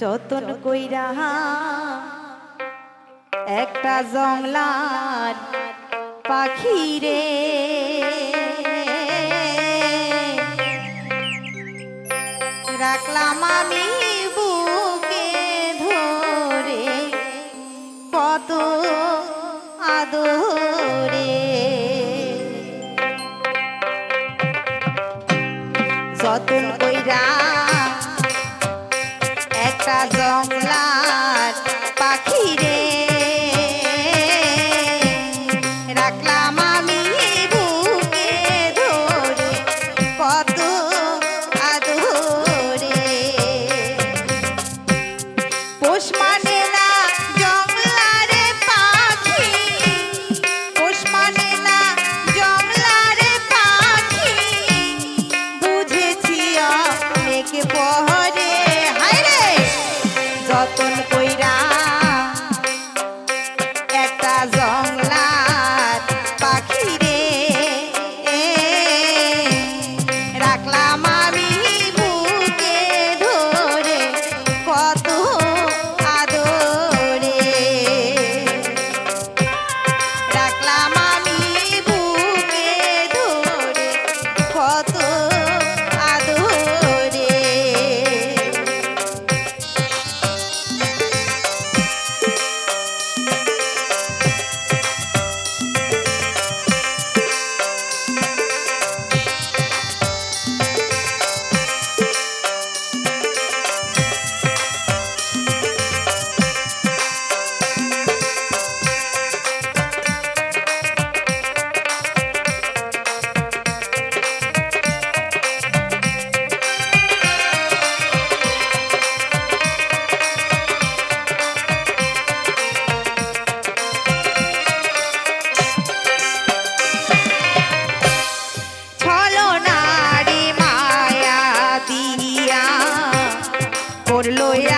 যতন কইরা একটা জংলার পাখি রে। রাখলাম আমি বুকে ধরে কত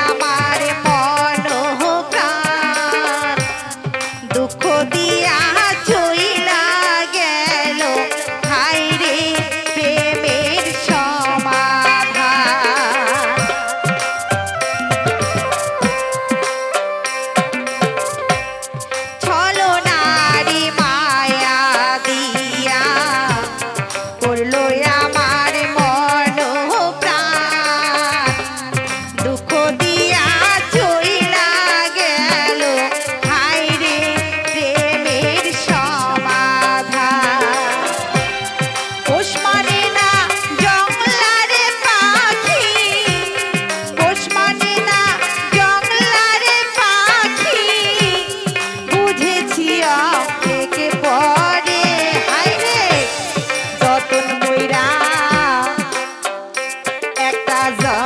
আমার casa.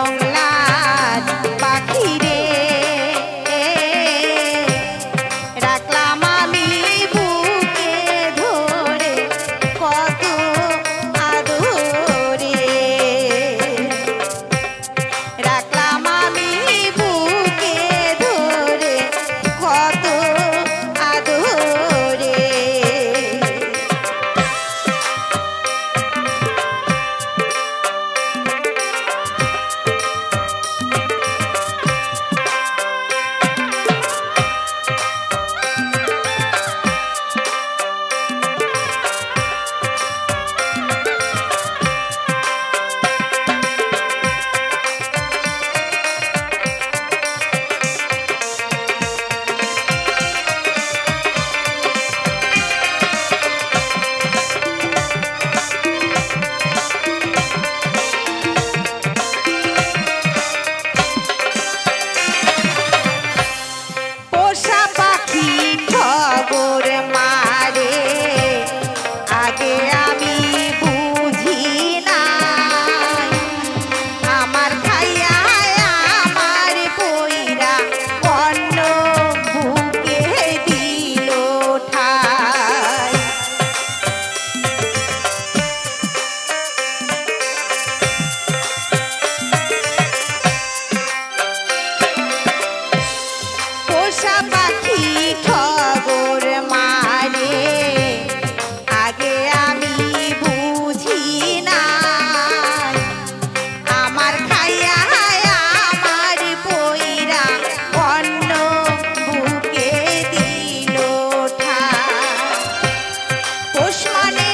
ওসমানে